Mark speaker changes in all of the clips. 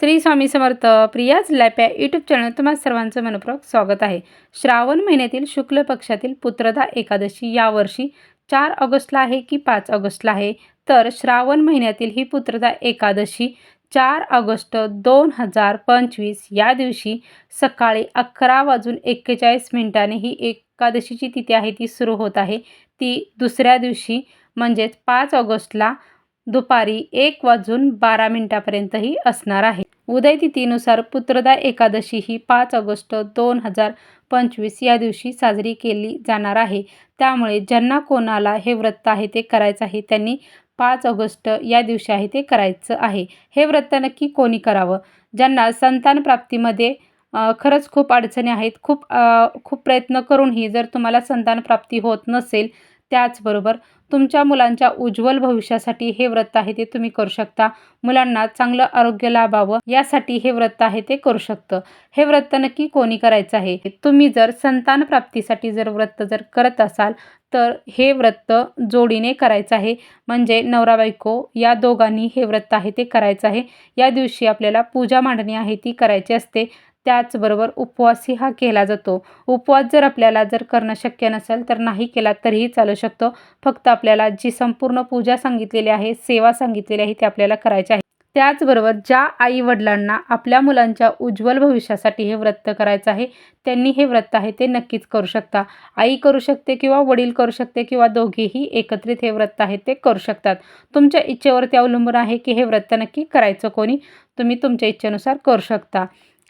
Speaker 1: श्री स्वामी समर्थ प्रियाज लॅप्या YouTube channel तुम्हाला सर्वांचं मनपूर्वक स्वागत आहे. श्रावण महिन्यातील शुक्ल पक्षातील पुत्रदा एकादशी यावर्षी चार ऑगस्टला आहे की पाच ऑगस्टला आहे? तर श्रावण महिन्यातील ही पुत्रदा एकादशी चार ऑगस्ट दोन हजार पंचवीस या दिवशी सकाळी अकरा वाजून एक्केचाळीस मिनिटाने ही एकादशीची तिथी आहे ती सुरू होत आहे. ती दुसऱ्या दिवशी म्हणजेच पाच ऑगस्टला दुपारी एक वाजून बारा मिनिटापर्यंतही असणार आहे. उदय तिथीनुसार पुत्रदा एकादशी ही पाच ऑगस्ट दोन हजार पंचवीस या दिवशी साजरी केली जाणार आहे. त्यामुळे ज्यांना कोणाला हे व्रत आहे ते करायचं आहे त्यांनी पाच ऑगस्ट या दिवशी आहे ते करायचं आहे. हे व्रत नक्की कोणी करावं? ज्यांना संतान प्राप्तीमध्ये खरंच खूप अडचणी आहेत खूप खूप प्रयत्न करूनही जर तुम्हाला संतान प्राप्ती होत नसेल त्याचबरोबर तुमच्या मुलांच्या उज्ज्वल भविष्यासाठी हे व्रत आहे ते तुम्ही करू शकता. मुलांना चांगलं आरोग्य लाभावं यासाठी हे व्रत आहे ते करू शकतं. हे व्रत नक्की कोणी करायचं आहे? तुम्ही जर संतान प्राप्तीसाठी जर व्रत जर करत असाल तर हे व्रत जोडीने करायचं आहे. म्हणजे नवरा बायको या दोघांनी हे व्रत आहे ते करायचं आहे. या दिवशी आपल्याला पूजा मांडणी आहे ती करायची असते. त्याचबरोबर उपवासही हा केला जातो. उपवास जर आपल्याला जर करणं शक्य नसेल तर नाही केला तरीही चालू शकतो. फक्त आपल्याला जी संपूर्ण पूजा सांगितलेली आहे सेवा सांगितलेली आहे ती आपल्याला करायची आहे. त्याचबरोबर ज्या आई वडिलांना आपल्या मुलांच्या उज्ज्वल भविष्यासाठी हे व्रत करायचं आहे त्यांनी हे व्रत आहे ते नक्कीच करू शकता. आई करू शकते किंवा वडील करू शकते किंवा दोघेही एकत्रित हे व्रत आहे ते करू शकतात. तुमच्या इच्छेवरती अवलंबून आहे की हे व्रत नक्की करायचं कोणी? तुम्ही तुमच्या इच्छेनुसार करू शकता.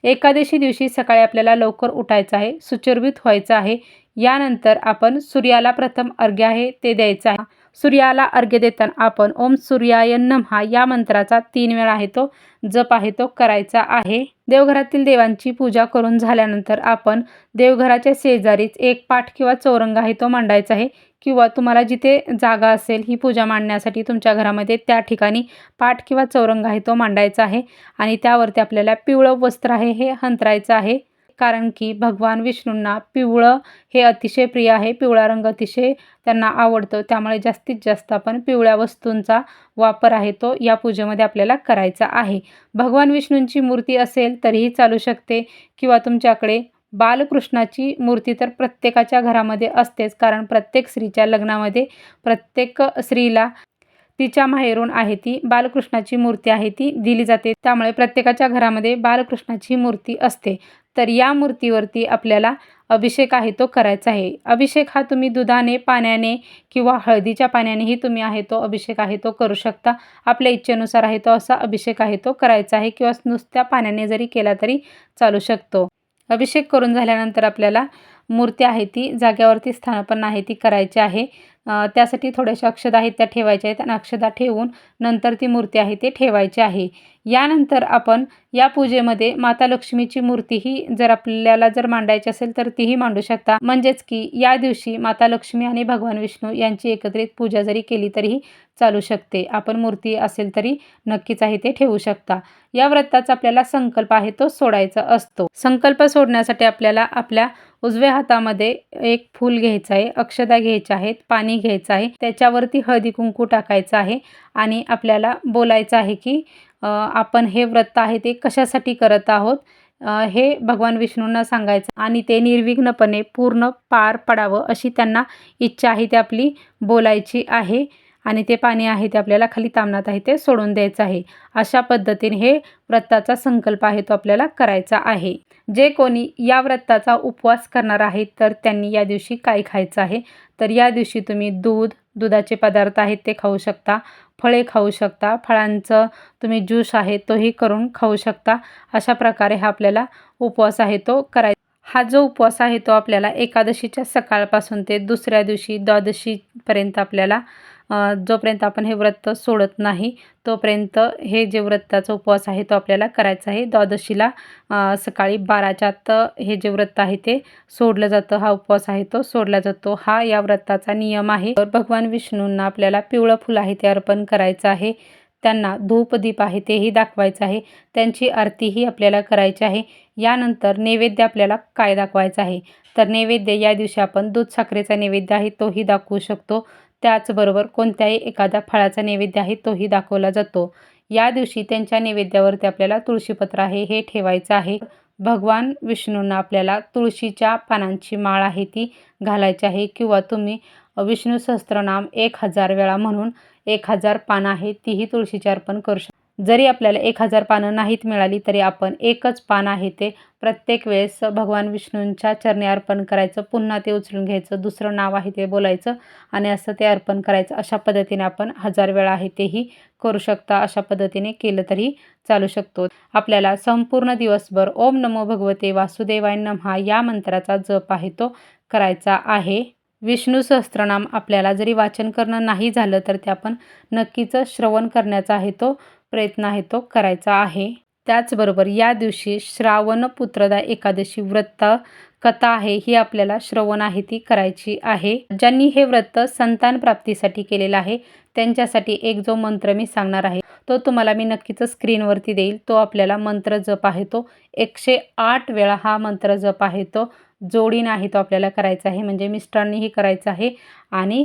Speaker 1: एकादशी दिवशी सकाळी आपल्याला लवकर उठायचं आहे सुचरवित व्हायचं आहे. यानंतर आपण सूर्याला प्रथम अर्घ्य आहे ते द्यायचं आहे. सूर्याला अर्घ्य देताना आपण ओम सूर्याय नमहा या मंत्राचा तीन वेळा आहे तो जप आहे तो करायचा आहे. देवघरातील देवांची पूजा करून झाल्यानंतर आपण देवघराच्या शेजारीच एक पाठ किंवा चौरंग आहे तो मांडायचा आहे. किंवा तुम्हाला जिथे जागा असेल ही पूजा मांडण्यासाठी तुमच्या घरामध्ये त्या ठिकाणी पाठ किंवा चौरंग आहे तो मांडायचा आहे. आणि त्यावरती आपल्याला पिवळं वस्त्र आहे हे हंतरायचं आहे. कारण की भगवान विष्णूंना पिवळं हे अतिशय प्रिय आहे. पिवळा रंग अतिशय त्यांना आवडतो. त्यामुळे जास्तीत जास्त आपण पिवळ्या वस्तूंचा वापर आहे तो या पूजेमध्ये आपल्याला करायचा आहे. भगवान विष्णूंची मूर्ती असेल तरीही चालू शकते किंवा तुमच्याकडे बालकृष्णाची मूर्ती तर प्रत्येकाच्या घरामध्ये असतेच. कारण प्रत्येक स्त्रीच्या लग्नामध्ये प्रत्येक स्त्रीला तिच्या माहेरून आहे ती बालकृष्णाची मूर्ती आहे ती दिली जाते. त्यामुळे प्रत्येकाच्या घरामध्ये बालकृष्णाची मूर्ती असते. तर या मूर्तीवरती आपल्याला अभिषेक आहे तो करायचा आहे. अभिषेक हा तुम्ही दुधाने पाण्याने किंवा हळदीच्या पाण्यानेही तुम्ही आहे तो अभिषेक आहे तो करू शकता. आपल्या इच्छेनुसार आहे तो असा अभिषेक आहे तो करायचा आहे किंवा नुसत्या पाण्याने जरी केला तरी चालू शकतो. अभिषेक करून झाल्यानंतर आपल्याला मूर्ती आहे ती जाग्यावरती स्थानापन्न आहे ती करायची आहे. त्यासाठी थोड्याशा अक्षदा आहेत त्या ठेवायच्या आहेत आणि अक्षदा ठेवून नंतर ती मूर्ती आहे ते ठेवायची आहे. यानंतर आपण या पूजेमध्ये माता लक्ष्मीची मूर्तीही जर आपल्याला जर मांडायची असेल तर तीही मांडू शकता. म्हणजेच की या दिवशी माता लक्ष्मी आणि भगवान विष्णू यांची एकत्रित पूजा जरी केली तरीही चालू शकते. आपण मूर्ती असेल तरी नक्कीच आहे ते ठेवू शकता. या व्रताचा आपल्याला संकल्प आहे तो सोडायचा असतो. संकल्प सोडण्यासाठी आपल्याला आपल्या उजव्या हातामध्ये एक फूल घ्यायचं आहे अक्षदा घ्यायच्या आहेत पाणी घ्यायचं आहे त्याच्यावरती हळदी कुंकू टाकायचं आहे आणि आपल्याला बोलायचं आहे की आपण हे व्रत आहे ते कशासाठी करत आहोत? हे भगवान विष्णूंना सांगायचं आणि ते निर्विघ्नपणे पूर्ण पार पडावं अशी त्यांना इच्छा आहे ती आपली बोलायची आहे. आणि ते पाणी आहे ते आपल्याला खाली तामणात आहे ते सोडून द्यायचं आहे. अशा पद्धतीने हे व्रताचा संकल्प आहे तो आपल्याला करायचा आहे. जे कोणी या व्रताचा उपवास करणार आहेत तर त्यांनी या दिवशी काय खायचं आहे? तर या दिवशी तुम्ही दूध दुधाचे पदार्थ आहेत ते खाऊ शकता फळे खाऊ शकता फळांचं तुम्ही ज्यूस आहे तोही करून खाऊ शकता. अशा प्रकारे हा आपल्याला उपवास आहे तो करायचा हा जो उपवास आहे तो आपल्याला एकादशीच्या सकाळपासून ते दुसऱ्या दिवशी द्वादशीपर्यंत आपल्याला जोपर्यंत आपण हे व्रत सोडत नाही तोपर्यंत हे जे व्रताचा उपवास आहे तो आपल्याला करायचा आहे. द्वादशीला सकाळी बाराच्या आत हे जे व्रत आहे ते सोडलं जातं. हा उपवास आहे तो सोडला जातो. हा या व्रताचा नियम आहे. तर भगवान विष्णूंना आपल्याला पिवळं फुल आहे ते अर्पण करायचं आहे. त्यांना धूपदीप आहे तेही दाखवायचं आहे. त्यांची आरतीही आपल्याला करायची आहे. यानंतर नैवेद्य आपल्याला काय दाखवायचं आहे? तर नैवेद्य या दिवशी आपण दूध साखरेचा नैवेद्य आहे तोही दाखवू शकतो. त्याचबरोबर कोणत्याही एखाद्या फळाचा नैवेद्य आहे तोही दाखवला जातो. या दिवशी त्यांच्या नैवेद्यावरती आपल्याला तुळशीपत्र आहे हे ठेवायचं आहे. भगवान विष्णूंना आपल्याला तुळशीच्या पानांची माळ आहे ती घालायची आहे. किंवा तुम्ही विष्णू सहस्त्रनाम एक हजार वेळा म्हणून एक हजार पानं आहे तीही तुळशीचे अर्पण करू शकता. जरी आपल्याला एक हजार पानं नाहीत मिळाली तरी आपण एकच पान आहे ते प्रत्येक वेळेस भगवान विष्णूंच्या चरणी अर्पण करायचं पुन्हा ते उचलून घ्यायचं दुसरं नाव आहे ते बोलायचं आणि असं ते अर्पण करायचं. अशा पद्धतीने आपण हजार वेळा आहे तेही करू शकता अशा पद्धतीने केलं तरी चालू शकतो. आपल्याला संपूर्ण दिवसभर ओम नमो भगवते वासुदेवाय नमहा या मंत्राचा जप आहे तो करायचा आहे. विष्णू सहस्त्रनाम आपल्याला जरी वाचन करणं नाही झालं तर ते आपण नक्कीच श्रवण करण्याचा आहे तो प्रयत्न आहे तो करायचा आहे. त्याचबरोबर या दिवशी श्रावण पुत्रदा एकादशी व्रत कथा आहे ही आपल्याला श्रवण आहे ती करायची आहे. ज्यांनी हे व्रत संतान प्राप्तीसाठी केलेलं आहे त्यांच्यासाठी एक जो मंत्र मी सांगणार आहे तो तुम्हाला मी नक्कीच स्क्रीनवरती देईल. तो आपल्याला मंत्र जप आहे तो. एकशे आठ वेळा हा मंत्र जप आहे तो. जोडीनं आहे तो आपल्याला करायचा आहे. म्हणजे मिस्टरांनीही करायचा आहे. आणि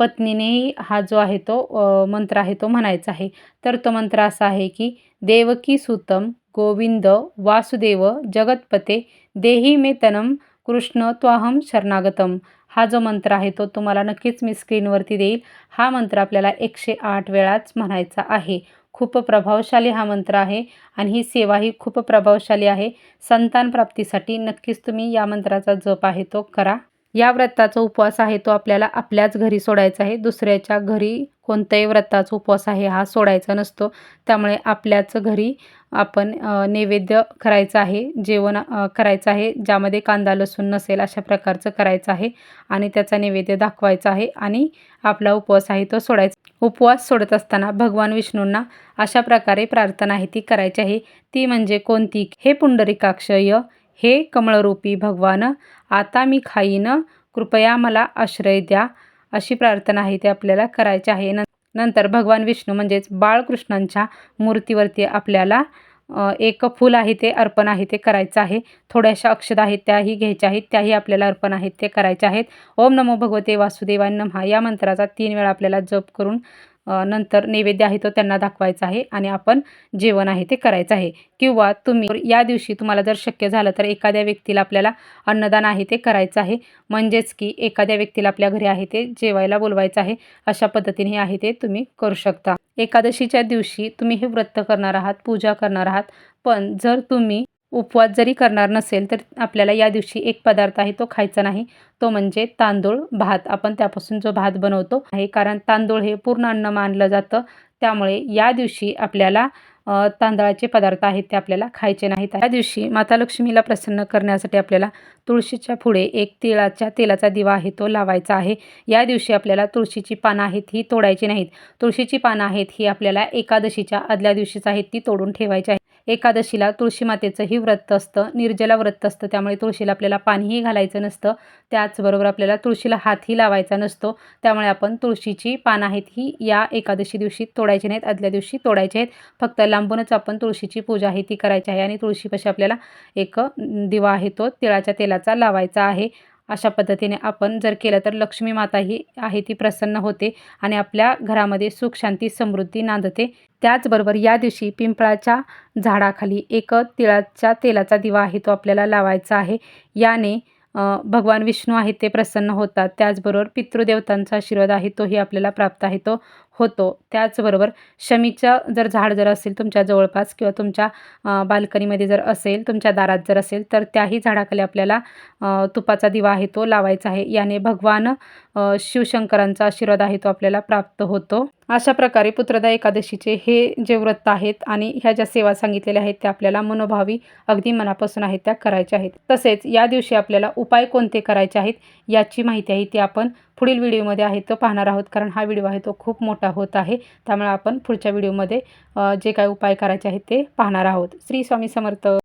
Speaker 1: पत्नीनेही हा जो आहे तो मंत्र आहे तो म्हणायचा आहे. तर तो मंत्र असा आहे की देवकी सुतम गोविंद वासुदेव जगतपते देही मे तनम कृष्ण त्वाहम शरणागतम. हा जो मंत्र आहे तो तुम्हाला नक्कीच मी स्क्रीनवरती देईल. हा मंत्र आपल्याला एकशे आठ वेळाच म्हणायचा आहे. खूप प्रभावशाली हा मंत्र आहे आणि ही सेवा ही खूप प्रभावशाली आहे. संतान प्राप्तीसाठी नक्कीच तुम्ही या मंत्राचा जप आहे तो करा. या व्रताचा उपवास आहे तो आपल्याला आपल्याच घरी सोडायचा आहे. दुसऱ्याच्या घरी कोणत्याही व्रताचा उपवास आहे हा सोडायचा नसतो. त्यामुळे आपल्याच घरी आपण नैवेद्य करायचं आहे जेवण करायचं आहे ज्यामध्ये कांदा लसूण नसेल अशा प्रकारचं करायचं आहे आणि त्याचा नैवेद्य दाखवायचा आहे आणि आपला उपवास आहे तो सोडायचा उपवास सोडत असताना भगवान विष्णूंना अशा प्रकारे प्रार्थना आहे ती करायची आहे. ती म्हणजे कोणती? हे पुंडरिकाक्षय हे कमळरूपी भगवान आता मी खाईन कृपया मला आश्रय द्या अशी प्रार्थना आहे ती आपल्याला करायची आहे. नंतर भगवान विष्णू म्हणजेच बाळकृष्णांच्या मूर्तीवरती आपल्याला एक फूल आहे ते अर्पण आहे ते करायचं आहे. थोड्याशा अक्षदा आहेत त्याही घ्यायच्या आहेत त्याही आपल्याला अर्पण आहेत ते करायचे आहेत. ओम नमो भगवते वासुदेवाय नमहा. या मंत्राचा तीन वेळा आपल्याला जप करून नंतर नैवेद्य आहे तो त्यांना दाखवायचा आहे आणि आपण जेवण आहे ते करायचं आहे. किंवा तुम्ही या दिवशी तुम्हाला जर शक्य झालं तर एखाद्या व्यक्तीला आपल्याला अन्नदान आहे ते करायचं आहे. म्हणजेच की एखाद्या व्यक्तीला आपल्या घरी आहे ते जेवायला बोलवायचं आहे. अशा पद्धतीने हे आहे ते तुम्ही करू शकता. एकादशीच्या दिवशी तुम्ही हे व्रत करणार आहात पूजा करणार आहात. पण जर तुम्ही उपवास जरी करणार नसेल तर आपल्याला या दिवशी एक पदार्थ आहे तो खायचा नाही. तो म्हणजे तांदूळ भात. आपण त्यापासून जो भात बनवतो आहे कारण तांदूळ हे पूर्ण अन्न मानलं जातं. त्यामुळे या दिवशी आपल्याला तांदळाचे पदार्थ आहेत ते आपल्याला खायचे नाहीत. त्या दिवशी माता लक्ष्मीला प्रसन्न करण्यासाठी आपल्याला तुळशीच्या पुढे एक तिळाच्या तेलाचा दिवा आहे तो लावायचा आहे. या दिवशी आपल्याला तुळशीची पानं आहेत ही तोडायची नाहीत. तुळशीची पानं आहेत ही आपल्याला एकादशीच्या आदल्या दिवशीच आहेत ती तोडून ठेवायची आहे. एकादशीला तुळशी मातेचंही व्रत असतं निर्जला व्रत असतं त्यामुळे तुळशीला आपल्याला पाणीही घालायचं नसतं. त्याचबरोबर आपल्याला तुळशीला हातही लावायचा नसतो. त्यामुळे आपण तुळशीची पानं आहेत ही या एकादशी दिवशी तोडायची नाहीत आदल्या दिवशी तोडायचे आहेत. फक्त लांबूनच आपण तुळशीची पूजा आहे ती करायची आहे आणि तुळशीपाशी आपल्याला एक दिवा आहे तो तिळाच्या तेलाचा लावायचा आहे. अशा पद्धतीने आपण जर केलं तर लक्ष्मी माता ही आहे ती प्रसन्न होते आणि आपल्या घरामध्ये सुख शांती समृद्धी नांदते. त्याचबरोबर या दिवशी पिंपळाच्या झाडाखाली एक तिळाच्या तेलाचा दिवा आहे तो आपल्याला लावायचा आहे. याने भगवान विष्णू आहेत ते प्रसन्न होतात. त्याचबरोबर पितृदेवतांचा आशीर्वाद आहे तोही आपल्याला प्राप्त आहे. तो होतो. त्याचबरोबर शमीचं जर झाड जर असेल तुमच्या जवळपास किंवा तुमच्या बाल्कनीमध्ये जर असेल तुमच्या दारात जर असेल तर त्याही झाडाखाली आपल्याला तुपाचा दिवा आहे तो लावायचा आहे. याने भगवान शिवशंकरांचा आशीर्वाद आहे तो आपल्याला प्राप्त होतो. अशा प्रकारे पुत्रदा एकादशीचे हे जे व्रत आहेत आणि ह्या ज्या सेवा सांगितलेल्या आहेत त्या आपल्याला मनोभावी अगदी मनापासून आहेत त्या करायच्या आहेत. तसेच या दिवशी आपल्याला उपाय कोणते करायचे आहेत याची माहिती आहे ती आपण पुढील व्हिडिओमध्ये आहे तो पाहणार आहोत कारण हा व्हिडिओ आहे तो खूप मोठा होत आहे. त्यामुळे आपण पुढच्या व्हिडिओमध्ये जे काय उपाय करायचे आहेत ते पाहणार आहोत. श्री स्वामी समर्थ.